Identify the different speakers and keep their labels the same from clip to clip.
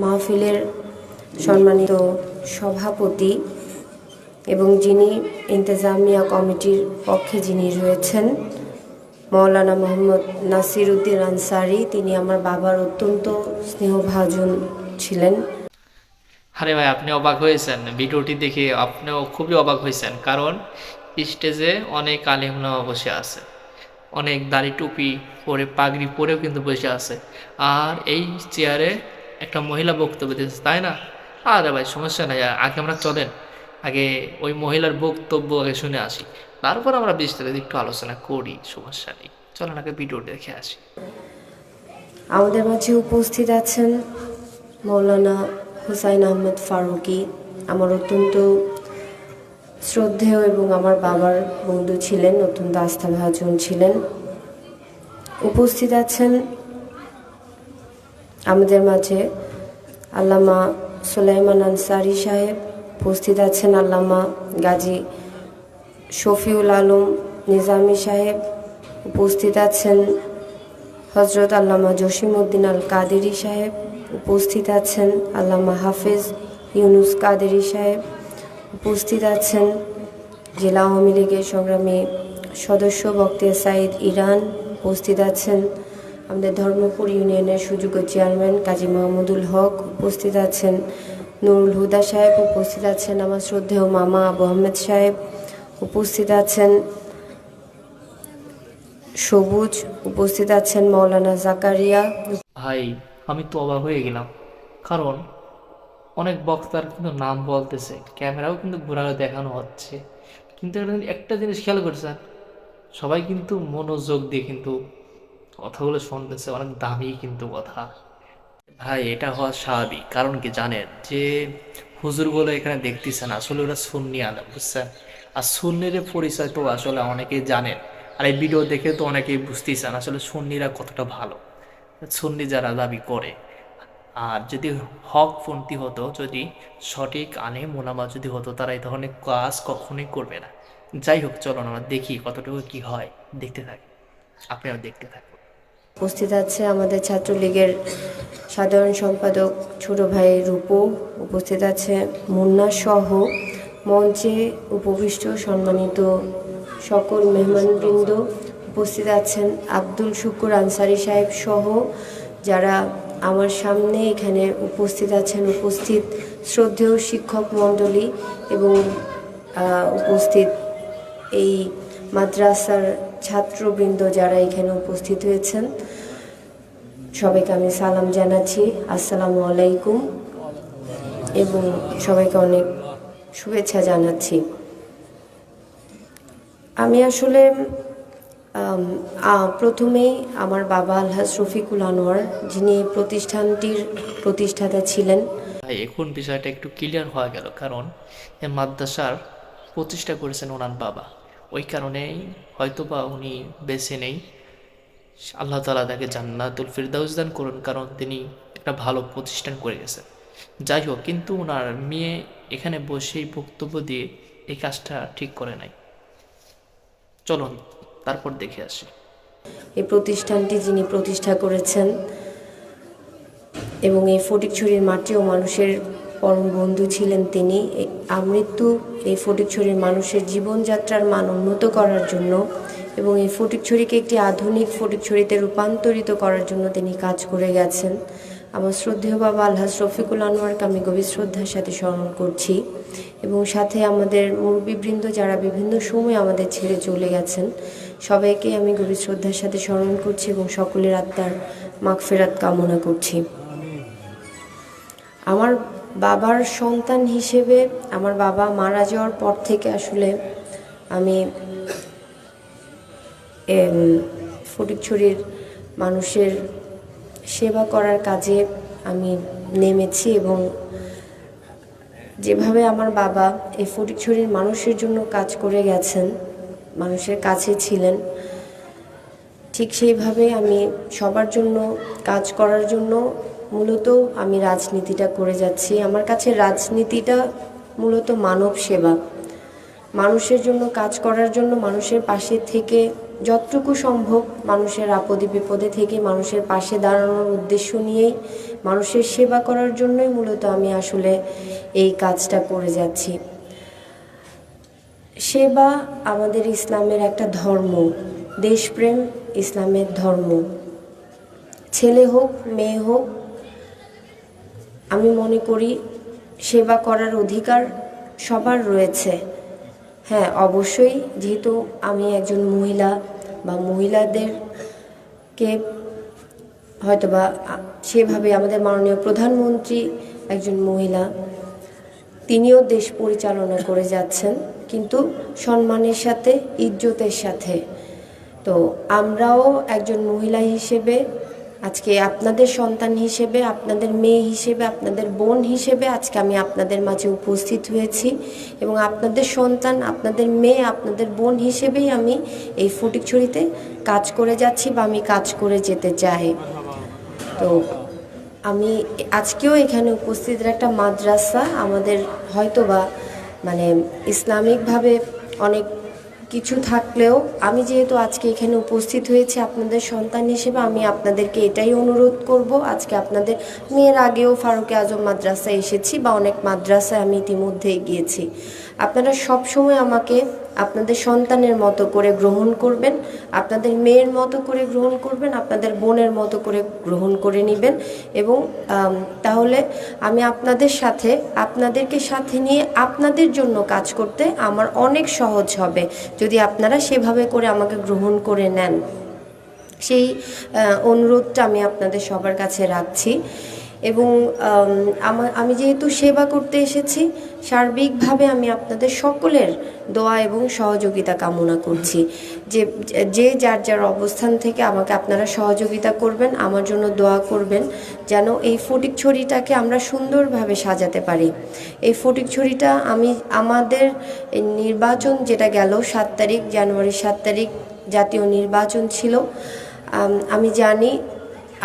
Speaker 1: মাহফিলের সম্মানিত সভাপতি এবং যিনি ইন্তেজামিয়া কমিটির পক্ষে যিনি রয়েছেন, মৌলানা মোহাম্মদ নাসির উদ্দিন আনসারি, তিনি আমার বাবার অত্যন্ত স্নেহভাজন ছিলেন।
Speaker 2: আরে ভাই, আপনি অবাক হয়েছেন। ভিডিওটি দেখে আপনিও খুবই অবাক হয়েছেন, কারণ স্টেজে অনেক আলিমনামা বসে আছে। অনেক দাড়ি টুপি পরে পাগড়ি পরেও কিন্তু বসে আছে। আর এই চেয়ারে একটা মহিলা বক্তব্য দিয়েছে তাই না? আরে ভাই, সমস্যা নাই, আগে আমরা চলেন। আগে ওই মহিলার বক্তব্য আগে শুনে আসি। তারপর আমরা বিস্তারিত একটু আলোচনা করি, সমস্যা নেই। চলেন, আগে ভিডিও দেখে আসি।
Speaker 1: আমাদের মাঝে উপস্থিত আছেন মৌলানা হুসাইন আহমেদ ফারুকি, আমার অত্যন্ত শ্রদ্ধেয় এবং আমার বাবার বন্ধু ছিলেন অত্যন্ত আস্থাভাজন ছিলেন। উপস্থিত আছেন আমাদের মাঝে আল্লামা সুলাইমান আনসারি সাহেব উপস্থিত আছেন, আল্লামা গাজী শফিউল আলম নিজামী সাহেব উপস্থিত আছেন হজরত আল্লামা জসিমউদ্দিন আল কাদেরি সাহেব উপস্থিত আছেন, আল্লামা হাফেজ ইউনুস কাদেরি সাহেব উপস্থিত আছেন, জেলা আওয়ামী লীগের সংগ্রামী সদস্য বক্তিয়া সাইদ ইরান উপস্থিত আছেন আমাদের ধর্মপুর ইউনিয়নের সুযোগ্য চেয়ারম্যান কাজী মাহমুদুল হক উপস্থিত আছেন। নুরুল হুদা সাহেব উপস্থিত আছেন, আমার শ্রদ্ধেয় মামা আবু আহমেদ সাহেব উপস্থিত আছেন। সবুজ উপস্থিত আছেন মৌলানা জাকারিয়া।
Speaker 2: ভাই, আমি তো অবাক হয়ে গেলাম। কারণ অনেক বক্তার কিন্তু নাম বলতেছে, ক্যামেরাও কিন্তু ঘোরানো দেখানো হচ্ছে। কিন্তু একটা- জিনিস খেয়াল করছেন, সবাই কিন্তু মনোযোগ দিয়ে কিন্তু কথাগুলো শুনতেছে, অনেক দামি কিন্তু কথা। ভাই, এটা হওয়া স্বাভাবিক। কারণ কি জানেন? যে হুজুরগুলো এখানে দেখতেছেন, আসলে ওরা সুন্নি আলেম, বুঝছেন? আর সুন্নির পরিচয় তো আসলে অনেকেই জানেন। আর এই ভিডিও দেখে তো অনেকেই বুঝতেছেন আসলে সুন্নিরা কতটা ভালো। সুন্নি যারা দাবি করে। আর যদি হক হকপন্থী হতো, যদি সঠিক আনে মোলামা যদি হতো, তারা এই ধরনের কাজ কখনোই করবে না। যাই হোক, চলুন আমরা দেখি কতটুকু কি হয়। দেখতে থাকি আপনারা দেখতে থাকুন।
Speaker 1: উপস্থিত আছে আমাদের ছাত্রলীগের সাধারণ সম্পাদক ছোট ভাই রূপু, উপস্থিত আছে মুন্না সহ মঞ্চে উপবিষ্ট সম্মানিত সকল মেহমানবৃন্দ, উপস্থিত আছেন আব্দুল শুকুর আনসারি সাহেব সহ যারা আমার সামনে এখানে উপস্থিত আছেন, উপস্থিত শ্রদ্ধেয় শিক্ষক মণ্ডলী এবং উপস্থিত এই মাদ্রাসার ছাত্রবৃন্দ যারা এখানে উপস্থিত হয়েছেন, সবাইকে আমি সালাম জানাচ্ছি। আসসালামু আলাইকুম। এবং সবাইকে অনেক শুভেচ্ছা জানাচ্ছি। আমি আসলে প্রথমেই আমার বাবা আলহাজ রফিকুল আনোয়ার, যিনি প্রতিষ্ঠানটির প্রতিষ্ঠাতা ছিলেন।
Speaker 2: এখন বিষয়টা একটু ক্লিয়ার হওয়া গেল। কারণ মাদ্রাসার প্রতিষ্ঠা করেছেন ওনার বাবা। ওই কারণেই হয়তোবা উনি বেছে নেই। আল্লাহ তালা তাকে জান্নাতুল ফিরদাউস দান করুন, কারণ তিনি একটা ভালো প্রতিষ্ঠান করে গেছেন। যাই হোক, কিন্তু ওনার মেয়ে এখানে বসেই বক্তব্য দিয়ে এই কাজটা ঠিক করে নাই। চলুন, তারপর দেখে আসি।
Speaker 1: এই প্রতিষ্ঠানটি যিনি প্রতিষ্ঠা করেছেন এবং এই ফটিকছড়ির মাটিও মানুষের পরম বন্ধু ছিলেন তিনি। আমৃত্যু এই ফটিকছড়ির মানুষের জীবনযাত্রার মান উন্নত করার জন্য এবং এই ফটিকছড়িকে একটি আধুনিক ফটিকছড়িতে রূপান্তরিত করার জন্য তিনি কাজ করে গেছেন। আমার শ্রদ্ধেয় বাবা আলহাজ রফিকুল আনোয়ারকে আমি গভীর শ্রদ্ধার সাথে স্মরণ করছি এবং সাথে আমাদের মুরব্বীবৃন্দ যারা বিভিন্ন সময় আমাদের ছেড়ে চলে গেছেন, সবাইকে আমি গভীর শ্রদ্ধার সাথে স্মরণ করছি এবং সকলের আত্মার মাগফেরাত কামনা করছি। আমার বাবার সন্তান হিসেবে আমার বাবা মারা যাওয়ার পর থেকে আসলে আমি ফটিকছড়ির মানুষের সেবা করার কাজে আমি নেমেছি এবং যেভাবে আমার বাবা এই ফটিকছড়ির মানুষের জন্য কাজ করে গেছেন, মানুষের কাছে ছিলেন, ঠিক সেইভাবে আমি সবার জন্য, কাজ করার জন্য মূলত আমি রাজনীতিটা করে যাচ্ছি। আমার কাছে রাজনীতিটা মূলত মানব সেবা। মানুষের জন্য কাজ করার জন্য মানুষের পাশে থেকে যতটুকু সম্ভব মানুষের আপদে বিপদে থেকে মানুষের পাশে দাঁড়ানোর উদ্দেশ্য নিয়েই মানুষের সেবা করার জন্যই মূলত আমি আসলে এই কাজটা করে যাচ্ছি। সেবা আমাদের ইসলামের একটা ধর্ম। দেশপ্রেম ইসলামের ধর্ম। ছেলে হোক, মেয়ে হোক আমি মনে করি সেবা করার অধিকার সবার রয়েছে। হ্যাঁ অবশ্যই যেহেতু আমি একজন মহিলা বা মহিলাদেরকে হয়তোবা সেভাবে আমাদের মাননীয় প্রধানমন্ত্রী একজন মহিলা, তিনিও দেশ পরিচালনা করে যাচ্ছেন, কিন্তু সম্মানের সাথে, ইজ্জতের সাথে। তো আমরাও একজন মহিলা হিসেবে আজকে আপনাদের সন্তান হিসেবে, আপনাদের মেয়ে হিসেবে, আপনাদের বোন হিসেবে আজকে আমি আপনাদের মাঝে উপস্থিত হয়েছি এবং আপনাদের সন্তান, আপনাদের মেয়ে, আপনাদের বোন হিসেবেই আমি এই ফটিকছড়িতে কাজ করে যাচ্ছি বা আমি কাজ করে যেতে চাই। তো আমি আজকেও এখানে উপস্থিত একটা মাদ্রাসা, আমাদের হয়তোবা মানে ইসলামিকভাবে অনেক কিছু থাকলেও আমি যেহেতু আজকে এখানে উপস্থিত হয়েছি আপনাদের সন্তান হিসেবে, আমি আপনাদেরকে এটাই অনুরোধ করব। আজকে আপনাদের মেয়ের আগেও ফারুকে আজম মাদ্রাসায় এসেছি বা অনেক মাদ্রাসায় আমি ইতিমধ্যে গিয়েছি আপনারা সব সময় আমাকে আপনাদের সন্তানের মতো করে গ্রহণ করবেন, আপনাদের মেয়ের মতো করে গ্রহণ করবেন, আপনাদের বোনের মতো করে গ্রহণ করে নেবেন এবং তাহলে আমি আপনাদের সাথে, আপনাদেরকে সাথে নিয়ে আপনাদের জন্য কাজ করতে আমার অনেক সহজ হবে যদি আপনারা সেভাবে করে আমাকে গ্রহণ করে নেন। সেই অনুরোধটা আমি আপনাদের সবার কাছে রাখছি। এবং আমি যেহেতু সেবা করতে এসেছি, সার্বিকভাবে আমি আপনাদের সকলের দোয়া এবং সহযোগিতা কামনা করছি। যে যে যার যার অবস্থান থেকে আমাকে আপনারা সহযোগিতা করবেন, আমার জন্য দোয়া করবেন, যেন এই ফটিক ছড়িটাকে আমরা সুন্দরভাবে সাজাতে পারি। এই ফটিক ছড়িটা আমি, আমাদের নির্বাচন যেটা গেল, সাত তারিখ জানুয়ারি সাত তারিখ জাতীয় নির্বাচন ছিল আমি জানি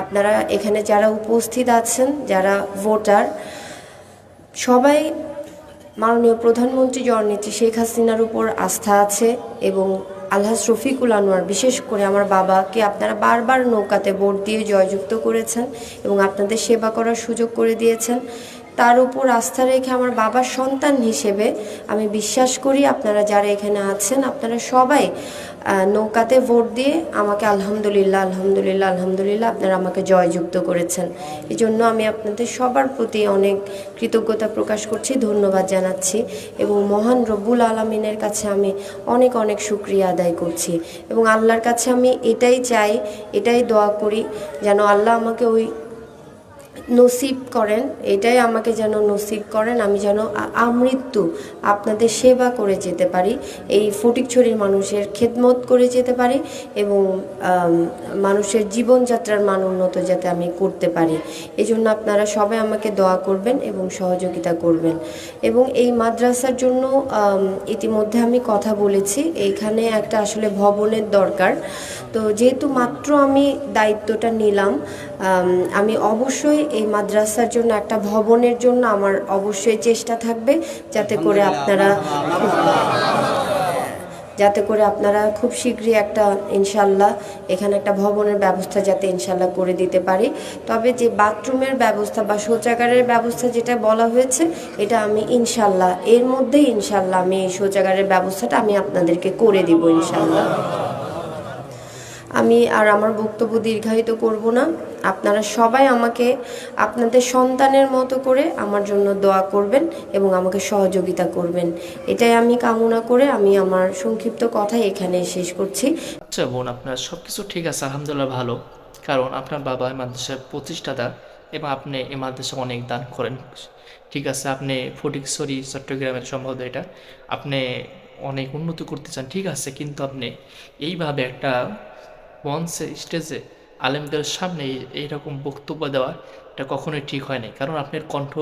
Speaker 1: আপনারা এখানে যারা উপস্থিত আছেন, যারা ভোটার, সবাই মাননীয় প্রধানমন্ত্রী জননেত্রী শেখ হাসিনার উপর আস্থা আছে এবং আলহাজ রফিকুল আনোয়ার, বিশেষ করে আমার বাবাকে আপনারা বারবার নৌকাতে ভোট দিয়ে জয়যুক্ত করেছেন এবং আপনাদের সেবা করার সুযোগ করে দিয়েছেন। তার উপর আস্থা রেখে আমার বাবার সন্তান হিসেবে আমি বিশ্বাস করি আপনারা যারা এখানে আছেন, আপনারা সবাই নৌকাতে ভোট দিয়ে আমাকে আলহামদুলিল্লাহ আলহামদুলিল্লাহ আলহামদুলিল্লাহ আপনারা আমাকে জয়যুক্ত করেছেন। এই জন্য আমি আপনাদের সবার প্রতি অনেক কৃতজ্ঞতা প্রকাশ করছি, ধন্যবাদ জানাচ্ছি এবং মহান রব্বুল আলমিনের কাছে আমি অনেক অনেক শুক্রিয়া আদায় করছি এবং আল্লাহর কাছে আমি এটাই চাই, এটাই দোয়া করি যেন আল্লাহ আমাকে ওই নসিব করেন, এটাই আমাকে যেন নসিব করেন, আমি যেন আমৃত্যু আপনাদের সেবা করে যেতে পারি, এই ফটিকছড়ির মানুষের খেদমত করে যেতে পারি এবং মানুষের জীবনযাত্রার মান উন্নত যাতে আমি করতে পারি। এই জন্য আপনারা সবাই আমাকে দোয়া করবেন এবং সহযোগিতা করবেন। এবং এই মাদ্রাসার জন্য ইতিমধ্যে আমি কথা বলেছি, এইখানে একটা আসলে ভবনের দরকার। তো যেহেতু মাত্র আমি দায়িত্বটা নিলাম আমি অবশ্যই এই মাদ্রাসার জন্য একটা ভবনের জন্য আমার অবশ্যই চেষ্টা থাকবে যাতে করে আপনারা যাতে করে আপনারা খুব শীঘ্রই একটা ইনশাল্লাহ এখানে একটা ভবনের ব্যবস্থা যাতে ইনশাল্লাহ করে দিতে পারি। তবে যে বাথরুমের ব্যবস্থা বা শৌচাগারের ব্যবস্থা যেটা বলা হয়েছে এটা আমি ইনশাল্লাহ এর মধ্যেই ইনশাল্লাহ আমি এই শৌচাগারের ব্যবস্থাটা আমি আপনাদেরকে করে দিব ইনশাল্লাহ। আমি আর আমার বক্তব্য দীর্ঘায়িত করব না। আপনারা সবাই আমাকে আপনাদের সন্তানের মতো করে আমার জন্য দোয়া করবেন এবং আমাকে সহযোগিতা করবেন। এটাই আমি কামনা করে আমি আমার সংক্ষিপ্ত কথা এখানে শেষ করছি।
Speaker 2: আচ্ছা বোন, আপনার সব কিছু ঠিক আছে, আলহামদুলিল্লাহ ভালো। কারণ আপনার বাবা এই মাদ্রাসার প্রতিষ্ঠাতা এবং আপনি এই মাদ্রাসা অনেক দান করেন। ঠিক আছে, আপনি ফটিকছড়ি, চট্টগ্রামের সম্ভবত এটা। আপনি অনেক উন্নতি করতে চান, ঠিক আছে, কিন্তু আপনি এইভাবে একটা মঞ্চে স্টেজে আলেমদের সামনে এই- এইরকম বক্তব্য দেওয়া, এটা কখনোই ঠিক হয় কারণ আপনার কণ্ঠ,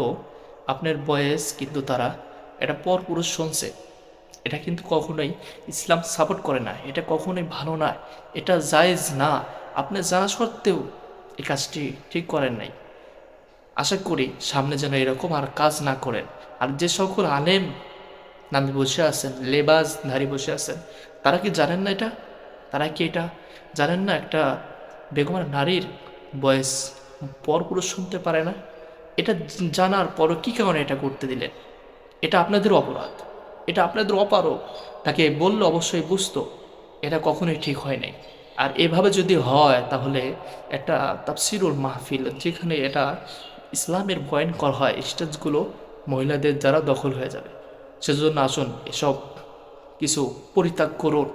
Speaker 2: আপনার বয়স কিন্তু তারা, এটা পরপুরুষ শুনছে। এটা কিন্তু কখনোই ইসলাম সাপোর্ট করে না। এটা কখনোই ভালো না। এটা জায়েজ না। আপনি জানা সত্ত্বেও এই কাজটি ঠিক করেন নাই। আশা করি সামনে যেন এরকম আর কাজ না করেন। আর যে সকল আলেম নামে বসে আছেন, লেবাস ধারী বসে আছেন, তারা কি জানেন না এটা? তারা কি এটা জানেন না, একটা বেগমার নারীর বয়স, পরপুরুষ শুনতে পারে না। এটা জানার পরও কী কারণে এটা করতে দিলেন? এটা আপনাদের অপরাধ। এটা আপনাদের অপারক তাকে বললে অবশ্যই বুঝতো, এটা কখনোই ঠিক হয় নাই। আর এভাবে যদি হয়, তাহলে একটা তাফসিরুল মাহফিল, যেখানে এটা ইসলামের বয়ান করা হয়, স্টেজগুলো মহিলাদের দ্বারা দখল হয়ে যাবে। সেজন্য আসুন, এসব কিছু পরিত্যাগ করুন।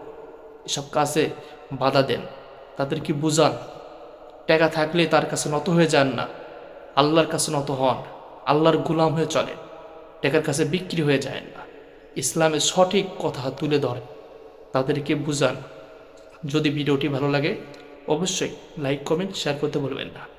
Speaker 2: এসব কাজে বাধা দেন। তাদেরকে বুঝান। টাকা থাকলে তার কাছে নত হয়ে যান না। আল্লাহর কাছে নত হন। আল্লাহর গুলাম হয়ে চলেন। টাকার কাছে বিক্রি হয়ে যায় না। ইসলামের সঠিক কথা তুলে ধরে তাদেরকে বুঝান। যদি ভিডিওটি ভালো লাগে, অবশ্যই লাইক, কমেন্ট, শেয়ার করতে বলবেন না।